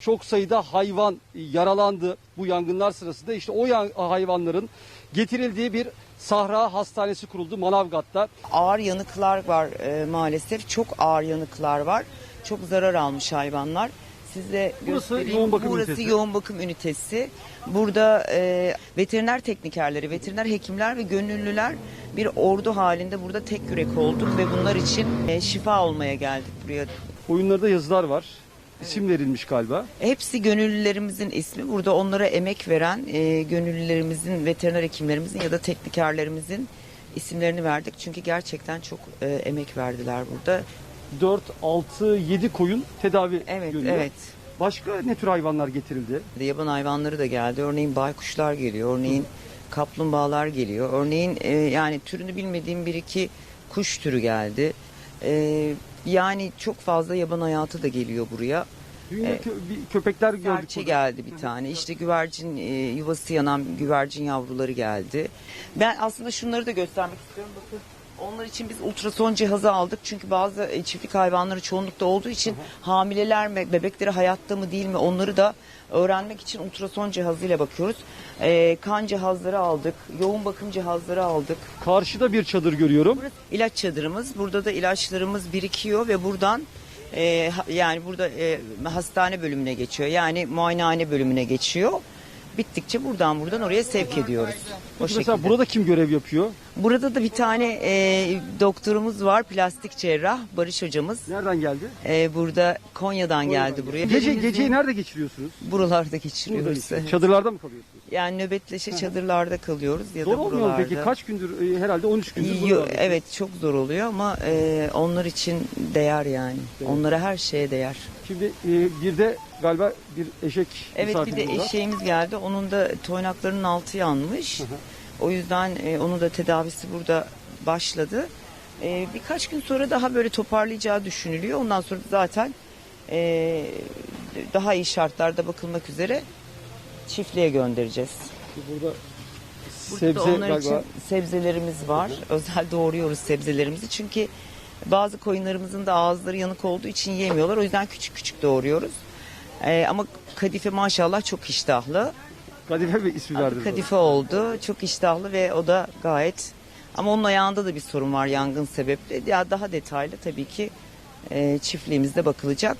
Çok sayıda hayvan yaralandı bu yangınlar sırasında. İşte o hayvanların getirildiği bir sahra hastanesi kuruldu Manavgat'ta. ağır yanıklar var e, maalesef. Çok ağır yanıklar var. Çok zarar almış hayvanlar. Size Burası göstereyim. yoğun bakım Burası ünitesi. yoğun bakım ünitesi. Burada e, veteriner teknikerleri, veteriner hekimler ve gönüllüler bir ordu halinde burada tek yürek olduk ve bunlar için e, şifa olmaya geldik buraya. Oyunlarda yazılar var. İsim verilmiş galiba. Hepsi gönüllülerimizin ismi. Burada onlara emek veren e, gönüllülerimizin, veteriner hekimlerimizin ya da teknikerlerimizin isimlerini verdik. Çünkü gerçekten çok e, emek verdiler burada. 4, 6, 7 koyun tedavi Evet, görüyor. evet. Başka ne tür hayvanlar getirildi? Yaban hayvanları da geldi. Örneğin baykuşlar geliyor. Örneğin kaplumbağalar geliyor. Örneğin e, yani türünü bilmediğim bir iki kuş türü geldi. E, yani çok fazla yaban hayatı da geliyor buraya. Evet. kö- bir köpekler gördük. Serçe geldi bir tane. İşte güvercin e, yuvası yanan güvercin yavruları geldi. Ben aslında şunları da göstermek istiyorum. Bakın onlar için biz ultrason cihazı aldık. Çünkü bazı e, çiftlik hayvanları çoğunlukta olduğu için hamileler mi, bebekleri hayatta mı değil mi onları da öğrenmek için ultrason cihazıyla bakıyoruz. E, kan cihazları aldık. Yoğun bakım cihazları aldık. Karşıda bir çadır görüyorum. Burası ilaç çadırımız. Burada da ilaçlarımız birikiyor ve buradan e, ha- yani burada e, hastane bölümüne geçiyor. Yani muayenehane bölümüne geçiyor. Bittikçe buradan buradan oraya sevk ediyoruz. O Mesela şekilde. burada kim görev yapıyor? Burada da bir tane e, doktorumuz var, plastik cerrah Barış hocamız. Nereden geldi? E, burada Konya'dan geldi buraya. Gece geceyi nerede geçiriyoruz? buralarda Burada geçiriyoruz. işte. Çadırlarda mı kalıyorsunuz? Yani nöbetleşe çadırlarda kalıyoruz ya Zor da olmuyor mu buralarda. peki? Kaç gündür? e, Herhalde 13 gündür. Yo- evet çok zor oluyor ama e, onlar için değer yani. Onlara her şeye değer. Şimdi e, bir de galiba bir eşek Evet bir de misafirimiz var. eşeğimiz geldi. Onun da toynaklarının altı yanmış. O yüzden e, onun da tedavisi burada başladı. E, birkaç gün sonra daha böyle toparlayacağı düşünülüyor. Ondan sonra zaten e, daha iyi şartlarda bakılmak üzere çiftliğe göndereceğiz. Burada Burada sebze onlar galiba için sebzelerimiz var. Özel doğruyoruz sebzelerimizi. Çünkü bazı koyunlarımızın da ağızları yanık olduğu için yemiyorlar. O yüzden küçük küçük doğruyoruz. Ee, ama kadife maşallah çok iştahlı. Kadife Bey ismi verdiniz. Kadife oldu. Çok iştahlı ve o da gayet ama onun ayağında da bir sorun var yangın sebepli. Ya daha detaylı tabii ki e, çiftliğimizde bakılacak.